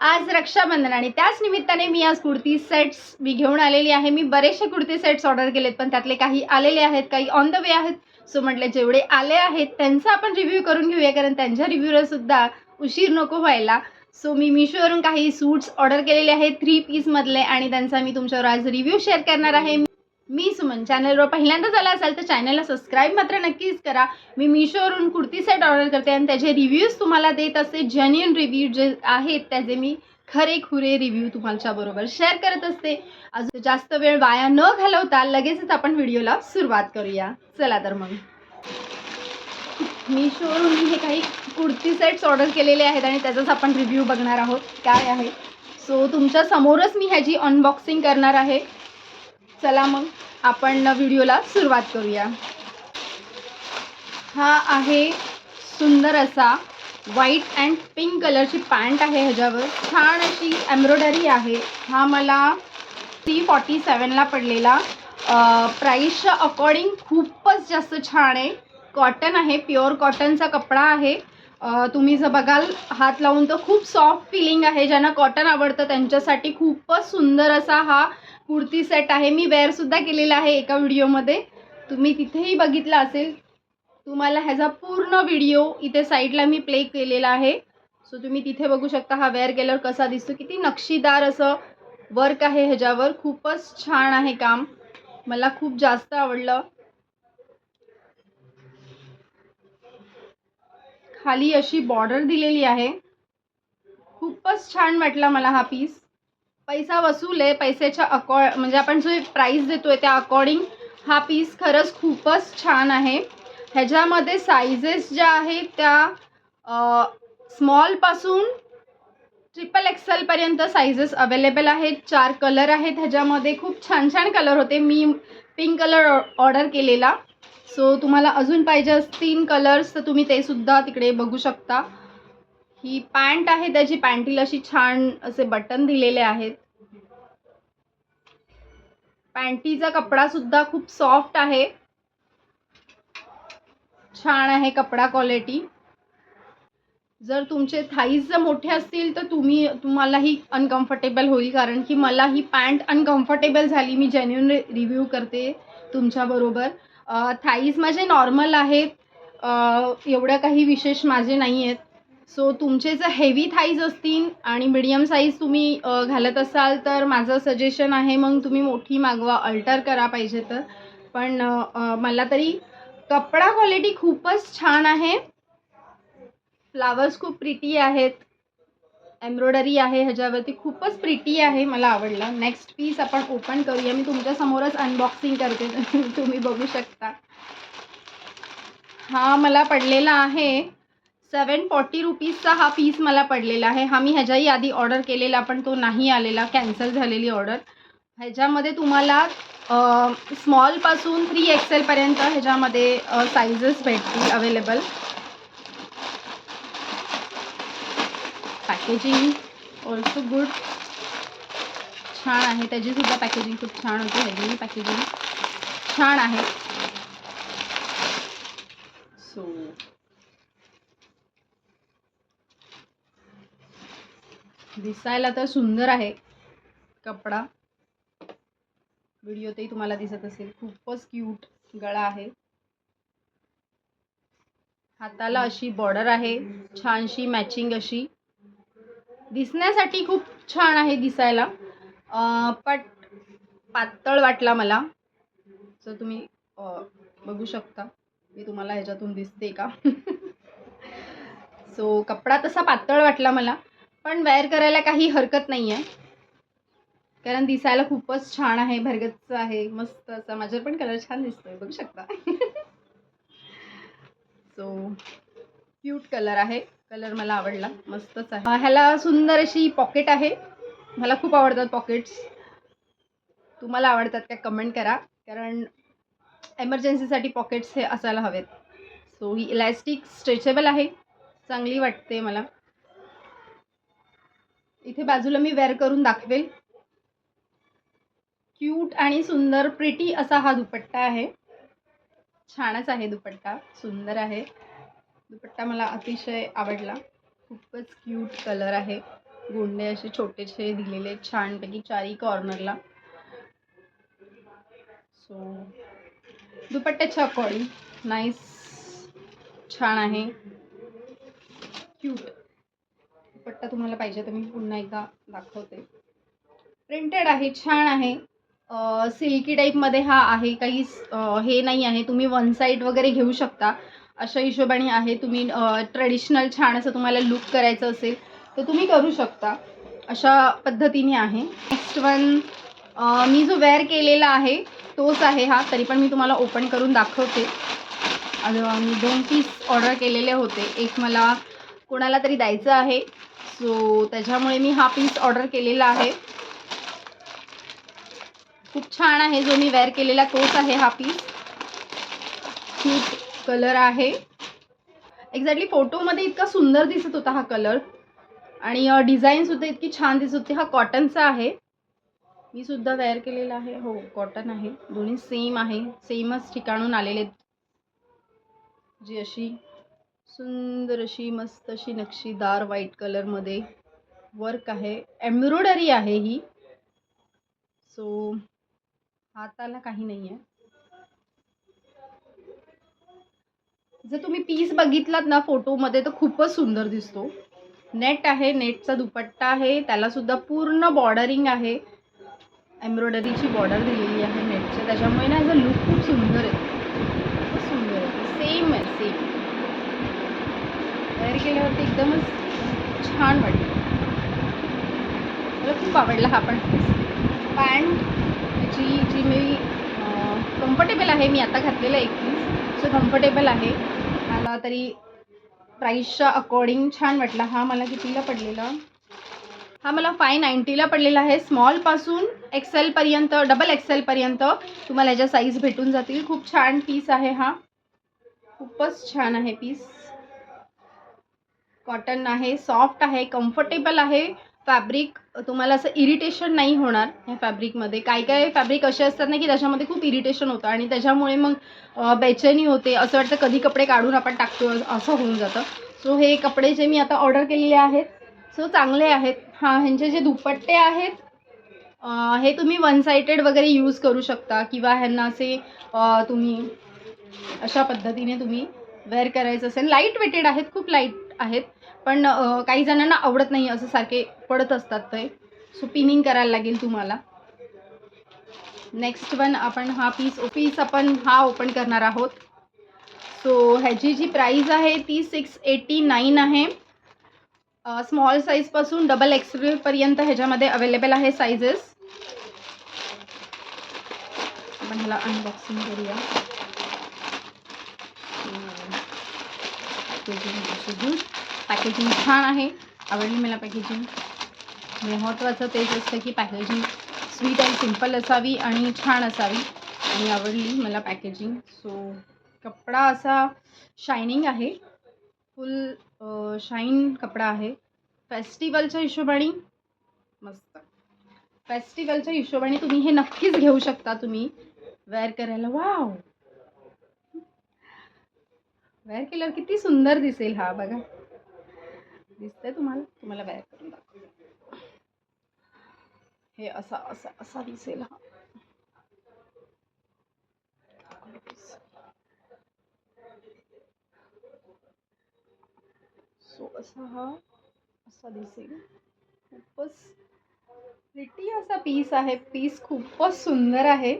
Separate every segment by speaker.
Speaker 1: आज रक्षाबंधन आणि त्याच निमित्ताने मी आज कुर्ती सेट्स मी घेऊन आलेली आहे. मी बरेचसे कुर्ती सेट्स ऑर्डर केलेत पण त्यातले काही आलेले आहेत काही ऑन द वे आहेत. सो म्हटले जेवढे आले आहेत त्यांचा आपण रिव्ह्यू करून घेऊया कारण त्यांच्या रिव्ह्यूला सुद्धा उशीर नको व्हायला. सो मी मिशोवरून काही सूट्स ऑर्डर केलेले आहेत थ्री पीसमधले आणि त्यांचा मी तुमच्यावर आज रिव्ह्यू शेअर करणार आहे. मी सुमन. चॅनलवर पहिल्यांदाच आला असाल तर चॅनलला सबस्क्राईब मात्र नक्कीच करा. मी मिशोवरून कुर्ती सेट ऑर्डर करते आणि त्याचे रिव्ह्यूज तुम्हाला देत असते जेन्युन रिव्ह्यू जे आहेत त्याचे मी खरे खुरे रिव्ह्यू तुमच्या बरोबर शेअर करत असते. अजून जास्त वेळ वाया न घालवता लगेचच आपण व्हिडिओला सुरुवात करूया. चला तर मग. मिशोवरून हे काही कुर्ती सेट्स ऑर्डर केलेले आहेत आणि त्याचाच आपण रिव्ह्यू बघणार आहोत. काय आहे? सो तुमच्या समोरच मी ह्याची अनबॉक्सिंग करणार आहे. चला मग आपण व्हिडिओला सुरुवात करूया. हा आहे सुंदर असा व्हाईट अँड पिंक कलरची पॅन्ट आहे ह्याच्यावर. छान अशी एम्ब्रॉयडरी आहे. हा मला थ्री फॉर्टी सेवनला पडलेला. प्राईसच्या अकॉर्डिंग खूपच जास्त छान आहे. कॉटन आहे प्युअर कॉटनचा कपडा आहे. तुम्ही जर बघाल हात लावून तर खूप सॉफ्ट फिलिंग आहे. ज्यांना कॉटन आवडतं त्यांच्यासाठी खूपच सुंदर असा हा कुर्ती सेट आहे. मी वेअरसुद्धा केलेला आहे एका व्हिडिओमध्ये तुम्ही तिथेही बघितला असेल. तुम्हाला ह्याचा पूर्ण व्हिडिओ इथे साईडला मी प्ले केलेला आहे. सो तुम्ही तिथे बघू शकता हा वेअर केल्यावर कसा दिसतो. किती नक्षीदार असं वर्क आहे ह्याच्यावर. खूपच छान आहे काम. मला खूप जास्त आवडलं. खाली अशी बॉर्डर दिलेली आहे. खूपच छान वाटला मला हा पीस पैसा वसूल आहे पैशाच्या अकॉ म्हणजे आपण जो प्राईस देतोय त्या अकॉर्डिंग हा पीस खरंच खूपच छान आहे. ह्याच्यामध्ये सायझेस ज्या आहेत त्या स्मॉलपासून ट्रिपल एक्सेलपर्यंत सायझेस अवेलेबल आहेत. चार कलर आहेत ह्याच्यामध्ये. खूप छान छान कलर होते. मी पिंक कलर ऑर्डर केलेला. सो तुम्हाला अजून पाहिजे असतील कलर्स तर तुम्ही ते सुद्धा तिकडे बघू शकता. ही पॅन्ट आहे त्याची पॅन्टीला अशी छान असे बटन दिलेले आहेत. पॅन्टीचा कपडा सुद्धा खूप सॉफ्ट आहे. छान आहे कपडा क्वालिटी. जर तुमचे थाईज जर मोठे असतील तर तुम्ही तुम्हालाही अनकम्फर्टेबल होईल कारण की मला ही पॅन्ट अनकम्फर्टेबल झाली मी जेन्युन रिव्ह्यू करते तुमच्याबरोबर थाईज माझे नॉर्मल आहेत. एवढं काही विशेष माझे नाही आहेत सो तुमचे जर हेवी थाईज असतील आणि मिडियम साईज तुम्ही घालत असाल तर माझं सजेशन आहे मग तुम्ही मोठी मागवा अल्टर करा पाहिजे तर. पण मला तरी कपडा क्वालिटी खूपच छान आहे. फ्लावर्स खूप प्रिटी आहेत. एम्ब्रॉयडरी आहे ह्याच्यावरती खूपच प्रिटी आहे मला आवडला. नेक्स्ट पीस आपण ओपन करूया. मी तुमच्यासमोरच अनबॉक्सिंग करते. तुम्ही बघू शकता. हा मला पडलेला आहे. सेवन फॉर्टी रुपीजचा हा पीस मला पडलेला आहे. हा मी ह्याच्याही आधी ऑर्डर केलेला पण तो नाही आलेला. कॅन्सल झालेली ऑर्डर ह्याच्यामध्ये तुम्हाला स्मॉलपासून थ्री एक्सेलपर्यंत ह्याच्यामध्ये साईजेस भेटतील अवेलेबल पॅकेजिंग ऑल्सो गुड छान आहे. त्याचीसुद्धा पॅकेजिंग खूप छान होती ह्याची पॅकेजिंग छान आहे. सो दिसायला तर सुंदर आहे कपडा. व्हिडिओतही तुम्हाला दिसत असेल. खूपच क्यूट गळा आहे. हाताला अशी बॉर्डर आहे. छानशी मॅचिंग अशी. दिसण्यासाठी खूप छान आहे दिसायला. पट पातळ वाटला मला. जर तुम्ही बघू शकता. मी तुम्हाला ह्याच्यातून दिसते का? सो कपडा तसा पातळ वाटला मला. पण वेअर करायला काही हरकत नाही आहे कारण दिसायला खूपच छान आहे भरगच्च आहे मस्त असा. माझ्यावर पण कलर छान दिसतोय बघू शकता. सो क्यूट कलर आहे. कलर मला आवडला मस्तच आहे. ह्याला सुंदर अशी पॉकेट आहे. मला खूप आवडतात पॉकेट्स तुम्हाला आवडतात का कमेंट करा. कारण एमर्जन्सीसाठी पॉकेट्स हे असायला हवेत. सो ही इलॅस्टिक स्ट्रेचेबल आहे. चांगली वाटते मला. इथे बाजूला मी वेअर करून दाखवेल. क्यूट आणि सुंदर प्रिटी असा हा दुपट्टा आहे. छानच आहे दुपट्टा सुंदर आहे. दुपट्टा मला अतिशय आवडला. खूपच क्यूट कलर आहे. गोंडे असे छोटेसे दिलेले छानपैकी चारी कॉर्नरला सो दुपट्ट्याच्या अकॉर्डिंग नाईस छान आहे. क्यूट दुपट्टा तुम्हाला पाहिजे तर मी पुन्हा एकदा दाखवते. प्रिंटेड आहे छान आहे. सिल्की टाईपमध्ये हा आहे. काही हे नाही आहे. तुम्ही वन साईड वगैरे घेऊ शकता. अशा हिशोबाने आहे. तुम्ही ट्रेडिशनल छान असं तुम्हाला लुक करायचं असेल तर तुम्ही करू शकता. अशा पद्धतीने आहे. नेक्स्ट वन मी जो वेअर केलेला आहे तोच आहे हा. तरी पण मी तुम्हाला ओपन करून दाखवते. मी दोन पीस ऑर्डर केलेले होते. एक मला कोणाला तरी द्यायचं आहे. सो त्याच्यामुळे मी हा पीस ऑर्डर केलेला आहे. खूप छान आहे जो मी वेअर केलेला तोच आहे हा पीस क्यूट कलर आहे. एक्झॅक्टली फोटोमध्ये इतका सुंदर दिसत होता हा कलर आणि डिझाईनसुद्धा इतकी छान दिसत होती. हा कॉटनचा आहे. मी सुद्धा वेअर केलेला आहे. हो कॉटन आहे. दोन्ही सेम आहे. सेमच ठिकाणून आलेले आहेत. जी अशी सुंदर अशी मस्त अशी नक्षीदार व्हाईट कलरमध्ये वर्क आहे. एम्ब्रॉयडरी आहे ही. सो हाताला काही नाही आहे जर तुम्ही पीस बघितलात ना फोटोमध्ये तर खूपच सुंदर दिसतो. नेट आहे नेटचा दुपट्टा आहे त्याला सुद्धा पूर्ण बॉर्डरिंग आहे. एम्ब्रॉयडरीची बॉर्डर दिलेली आहे नेटच्या त्याच्यामुळे ना याचा लुक खूप सुंदर आहे खूपच सुंदर आहे सेम आहे सेम वेअर केल्यावरती एकदमच छान वाटलं. मला खूप आवडला हा पण पॅन्ट जी जी मी कम्फर्टेबल आहे मी आता घातलेलं एक पीस सो कम्फर्टेबल आहे. मला तरी प्राईसच्या अकॉर्डिंग छान वाटला. हा मला कितीला पडलेला? हा मला फाय नाईन्टीला पडलेला आहे. स्मॉलपासून एक्सेलपर्यंत डबल एक्सेलपर्यंत तुम्हाला याच्या साईज भेटून जातील. खूप छान पीस आहे हा. खूपच छान आहे पीस कॉटन आहे सॉफ्ट आहे कम्फर्टेबल आहे. फॅब्रिक तुम्हाला असं इरिटेशन नाही होणार ह्या फॅब्रिकमध्ये काय काय फॅब्रिक असे असतात ना की त्याच्यामध्ये खूप इरिटेशन होतं आणि त्याच्यामुळे मग बेचैनी होते. असं वाटतं कधी कपडे काढून आपण टाकतो असं होऊन जातं. सो हे कपडे जे मी आता ऑर्डर केलेले आहेत सो चांगले आहेत. हां ह्यांचे जे दुपट्टे आहेत हे तुम्ही वन साइडेड वगैरे यूज करू शकता. किंवा ह्यांना असे तुम्ही अशा पद्धतीने तुम्ही वेअर करायचं असेल. लाइट वेटेड आहेत खूप लाइट आहेत. पण काही जणांना आवडत नाही असं सारखे पडत असतात ते. सो पिनिंग करायला लागेल तुम्हाला. नेक्स्ट वन आपण हा पीस पीस आपण हा ओपन करणार आहोत. सो ह्याची जी प्राईज आहे ती सिक्स एटी नाईन आहे स्मॉल साईजपासून डबल एक्सपर्यंत ह्याच्यामध्ये अवेलेबल आहे साईजेस आपण ह्याला अनबॉक्सिंग करूया. पॅकेजिंग छान आहे. आवडली मला पॅकेजिंग महत्त्वाचं तेच असतं की पॅकेजिंग स्वीट अँड सिंपल असावी आणि छान असावी. आणि आवडली मला पॅकेजिंग सो कपडा असा शायनिंग आहे. फुल शाईन कपडा आहे. फेस्टिवलच्या हिशोबाने मस्त. फेस्टिवलच्या हिशोबाने तुम्ही हे नक्कीच घेऊ शकता तुम्ही. वेअर करायला. वाव वेअर केल्यावर किती सुंदर दिसेल हा बघा. दिसतंय तुम्हाला? तुम्हाला वेअर करून हे हा. सो हा प्रिटी असा पीस आहे. पीस खूपच सुंदर आहे.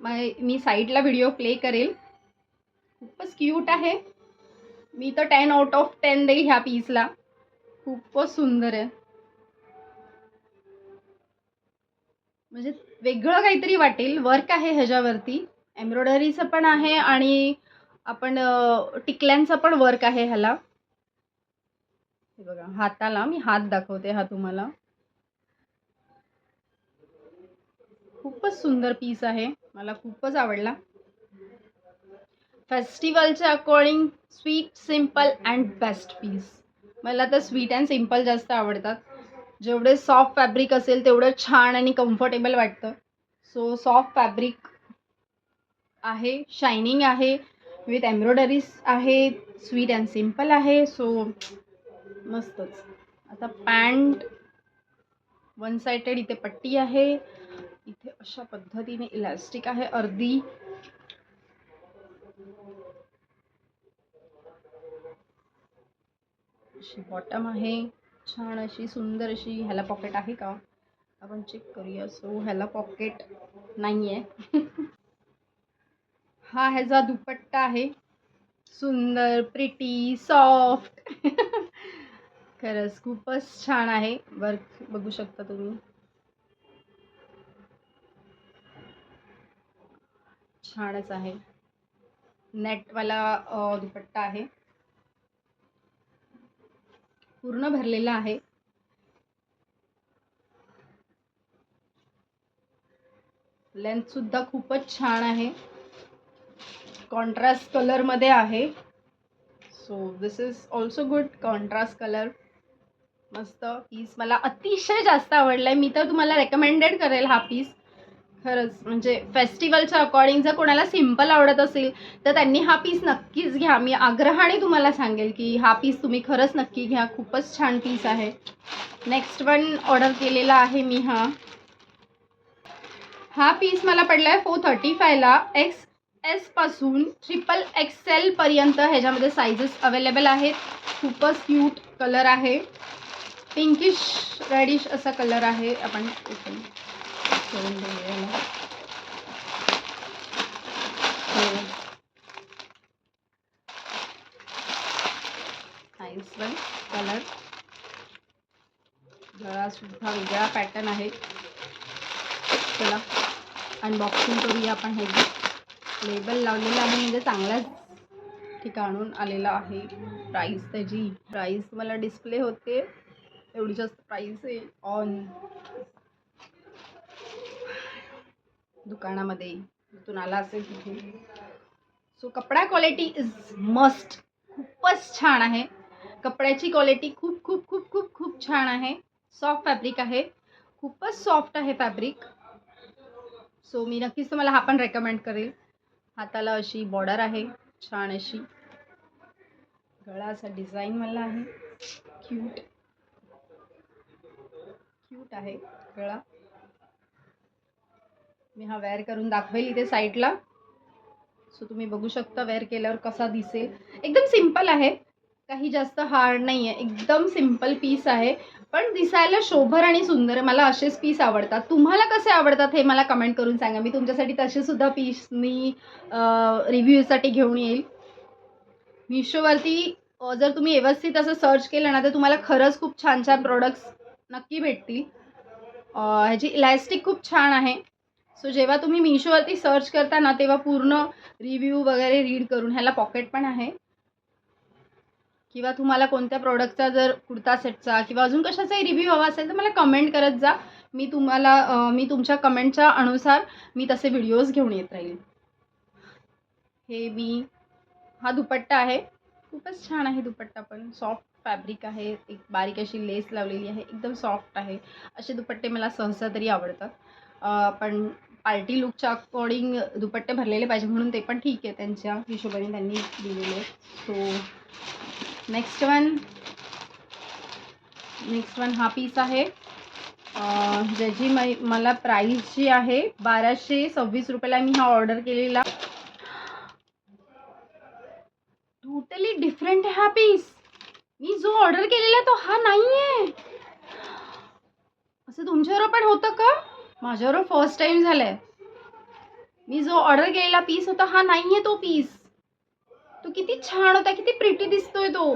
Speaker 1: मै- मी साईडला व्हिडिओ प्ले करेल. खूपच क्यूट आहे. मी तर टेन आउट ऑफ टेन देईल ह्या पीसला खूपच सुंदर आहे. म्हणजे वेगळं काहीतरी वाटेल वर्क आहे ह्याच्यावरती. एम्ब्रॉयडरीचं पण आहे आणि आपण टिकल्यांचं पण वर्क आहे ह्याला. हे बघा हाताला मी हात दाखवते हा तुम्हाला. खूपच सुंदर पीस आहे मला खूपच आवडला. फेस्टिवलच्या according sweet simple and best piece. मला तर स्वीट अँड सिंपल जास्त आवडतात. जेवढे सॉफ्ट फॅब्रिक असेल तेवढं छान आणि कम्फर्टेबल वाटतं. सो सॉफ्ट फॅब्रिक आहे शायनिंग आहे विथ एम्ब्रॉयडरीज आहे स्वीट अँड सिंपल आहे. सो मस्तच. आता पॅन्ट वन साइडेड इथे पट्टी आहे. इथे अशा पद्धतीने इलास्टिक आहे. अर्धी अशी बॉटम आहे. छान अशी सुंदर अशी ह्याला पॉकेट आहे का? आपण चेक करूया. सो ह्याला पॉकेट नाही आहे हा ह्याचा दुपट्टा आहे. सुंदर प्रिटी सॉफ्ट खरंच खूपच छान आहे. वर्क बघू शकता तुम्ही. छानच आहे. नेटवाला दुपट्टा आहे. पूर्ण भरलेला आहे. लेंथ सुद्धा खूपच छान आहे. कॉन्ट्रास्ट कलरमध्ये आहे. So this is also good contrast colour मस्त. पीस मला अतिशय जास्त आवडला आहे मी तर तुम्हाला रेकमेंडेड करेल हा पीस खरंच. म्हणजे फेस्टिवलच्या अकॉर्डिंग जर कोणाला सिंपल आवडत असेल तर त्यांनी हा पीस नक्कीच घ्या. मी आग्रहाने तुम्हाला सांगेल की हा पीस तुम्ही खरंच नक्की घ्या. खूपच छान पीस आहे. नेक्स्ट वन ऑर्डर केलेला आहे मी हा. हा पीस मला पडला आहे फोर थर्टी फायला एक्स एसपासून ट्रिपल एक्सेलपर्यंत ह्याच्यामध्ये सायझेस अवेलेबल आहेत. खूपच क्यूट कलर आहे. पिंकिश रेडिश असा कलर आहे. आपण करून बघूया याला. नाईस वन कलर जरासुद्धा वेगळा पॅटर्न आहे. चला अनबॉक्सिंग करूया आपण हे लेबल लावलेलं आहे म्हणजे चांगल्याच ठिकाणून आलेला आहे. प्राईस त्याची. प्राईस मला डिस्प्ले होते. एवढी जास्त प्राईस आहे. ऑन दुकानामध्ये. तिथून आला असेल तिथे. सो कपडा क्वालिटी इज मस्ट खूपच छान आहे. कपड्याची क्वालिटी खूप खूप खूप खूप खूप छान आहे. सॉफ्ट फॅब्रिक आहे. खूपच सॉफ्ट आहे फॅब्रिक सो मी नक्कीच तुम्हाला हा पण रेकमेंड करेल. हाताला अशी बॉर्डर आहे. छान अशी. गळा असा डिझाईन मला आहे. क्यूट क्यूट आहे गळा. मी हा वेअर करून दाखवेल इथे साईडला. सो तुम्ही बघू शकता वेअर केल्यावर कसा दिसेल. एकदम सिंपल आहे. काही जास्त हार्ड नाही आहे एकदम सिंपल पीस आहे. पण दिसायला शोभर आणि सुंदर मला असेच पीस आवडतात. तुम्हाला कसे आवडतात हे मला कमेंट करून सांगा. मी तुमच्यासाठी तसेसुद्धा पीस मी रिव्ह्यूसाठी घेऊन येईल. मिशोवरती जर तुम्ही व्यवस्थित असं सर्च केलं ना तर तुम्हाला खरंच खूप छान छान प्रोडक्ट्स नक्की भेटतील. ह्याची इलॅस्टिक खूप छान आहे. सो जेव्हा तुम्ही मिशोवरती सर्च करता ना तेव्हा पूर्ण रिव्ह्यू वगैरे रीड करून ह्याला पॉकेट पण आहे. किंवा तुम्हाला कोणत्या प्रोडक्टचा जर कुर्ता सेटचा किंवा अजून कशाचाही रिव्ह्यू हवा असेल तर मला कमेंट करत जा. मी तुम्हाला मी तुमच्या कमेंटच्या अनुसार मी तसे व्हिडिओज घेऊन येत राहील. हे मी हा दुपट्टा आहे. खूपच छान आहे दुपट्टा पण. सॉफ्ट फॅब्रिक आहे. एक बारीक अशी लेस लावलेली आहे. एकदम सॉफ्ट आहे. असे दुपट्टे मला सहसा तरी आवडतात. पण पार्टी लुकच्या अकॉर्डिंग दुपट्टे भरलेले पाहिजे म्हणून ते पण ठीक आहे त्यांच्या हिशोबाने त्यांनी दिलेले. So next one next one हा पीस आहे. ज्याची मै मला प्राईस जी आहे बाराशे सव्वीस रुपयाला मी हा ऑर्डर केलेला. टोटली डिफरंट आहे हा पीस मी जो ऑर्डर केलेला तो हा नाही आहे असं तुमच्यावर पण होतं का? माझ्याबरोबर फर्स्ट टाइम झालंय. मी जो ऑर्डर केलेला पीस होता हा नाही आहे तो पीस तो किती छान होता किती प्रिटी दिसतोय तो.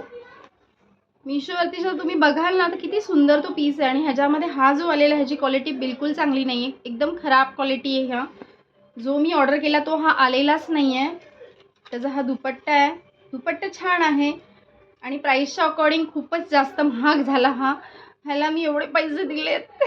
Speaker 1: मिशोवरती जर तुम्ही बघाल ना तर किती सुंदर तो पीस आहे. आणि ह्याच्यामध्ये हा जो आलेला आहे ह्याची क्वालिटी बिलकुल चांगली नाही आहे एकदम खराब क्वालिटी आहे ह्या जो मी ऑर्डर केला तो हा आलेलाच नाही आहे त्याचा हा दुपट्टा आहे. दुपट्टा छान आहे. आणि प्राईसच्या अकॉर्डिंग खूपच जास्त महाग झाला हा. ह्याला मी एवढे पैसे दिलेत.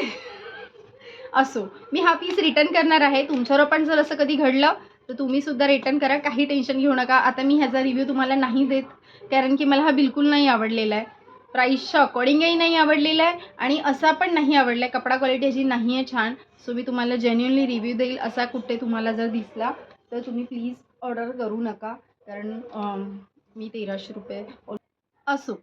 Speaker 1: असो. मी हा पीस रिटर्न करणार आहे. तुमच्यावर पण जर असं कधी घडलं तर तुम्हीसुद्धा रिटर्न करा. काही टेन्शन घेऊ नका. आता मी ह्याचा रिव्ह्यू तुम्हाला नाही देत कारण की मला हा बिलकुल नाही आवडलेला आहे. प्राईसच्या अकॉर्डिंगही नाही आवडलेला आहे आणि असा पण नाही आवडला आहे. कपडा क्वालिटी ह्याची नाही आहे छान. सो मी तुम्हाला जेन्युनली रिव्ह्यू देईल. असा कुठे तुम्हाला जर दिसला तर तुम्ही प्लीज ऑर्डर करू नका. कारण मी तेराशे रुपये असो.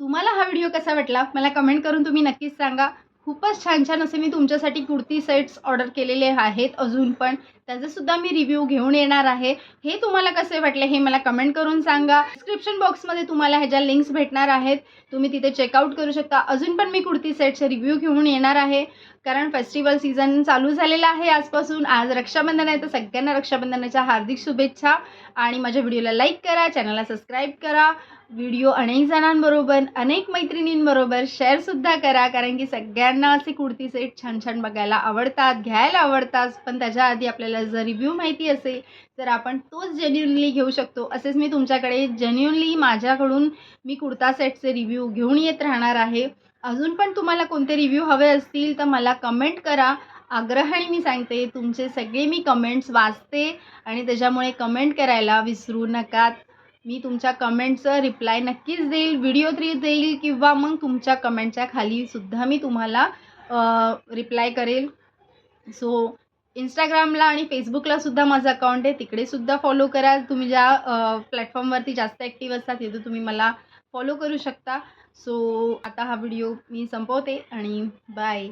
Speaker 1: तुम्हाला हा व्हिडिओ कसा वाटला? मला कमेंट करून तुम्ही नक्कीच सांगा. खूपच छान छान असे मी तुमच्यासाठी कुर्ती सेट्स ऑर्डर केलेले आहेत अजून पण. त्याचंसुद्धा मी रिव्ह्यू घेऊन येणार आहे. हे तुम्हाला कसे वाटले हे मला कमेंट करून सांगा. डिस्क्रिप्शन बॉक्समध्ये तुम्हाला ह्याच्या लिंक्स भेटणार आहेत. तुम्ही तिथे चेकआउट करू शकता. अजून पण मी कुर्ती सेटचे रिव्ह्यू घेऊन येणार आहे. कारण फेस्टिवल सीझन चालू झालेला आहे आजपासून. आज रक्षाबंधन आहे तर सगळ्यांना रक्षाबंधनाच्या हार्दिक शुभेच्छा. आणि माझ्या व्हिडिओला लाईक करा चॅनलला सबस्क्राईब करा. व्हिडिओ अनेक जणांबरोबर अनेक मैत्रिणींबरोबर शेअरसुद्धा करा. कारण की सगळ्यांना असे कुर्ती सेट छान छान बघायला आवडतात घ्यायला आवडतात. पण त्याच्या आधी आपल्याला जर रिव्ह्यू माहिती असेल तर आपण तोच जेन्युनली घेऊ शकतो. असेच मी तुमच्याकडे जेन्युनली माझ्याकडून मी कुर्ता सेटचे रिव्ह्यू घेऊन येत राहणार आहे. अजून पण तुम्हाला कोणते रिव्ह्यू हवे असतील तर मला कमेंट करा. आग्रहाने मी सांगते तुमचे सगळे मी कमेंट्स वाचते. आणि त्याच्यामुळे कमेंट करायला विसरू नका. मी तुमच्या कमेंटचं रिप्लाय नक्कीच देईल व्हिडिओ थ्री देईल किंवा मग तुमच्या कमेंटच्या खालीसुद्धा मी तुम्हाला रिप्लाय करेल. सो इंस्टाग्रामला आणि फेसबुकला सुद्धा माझं अकाउंट आहे. तिकडे सुद्धा फॉलो करा तुम्ही ज्या प्लॅटफॉर्मवरती जास्त ॲक्टिव्ह असतात तिथे तुम्ही मला फॉलो करू शकता. सो आता हा व्हिडिओ मी संपवते आणि बाय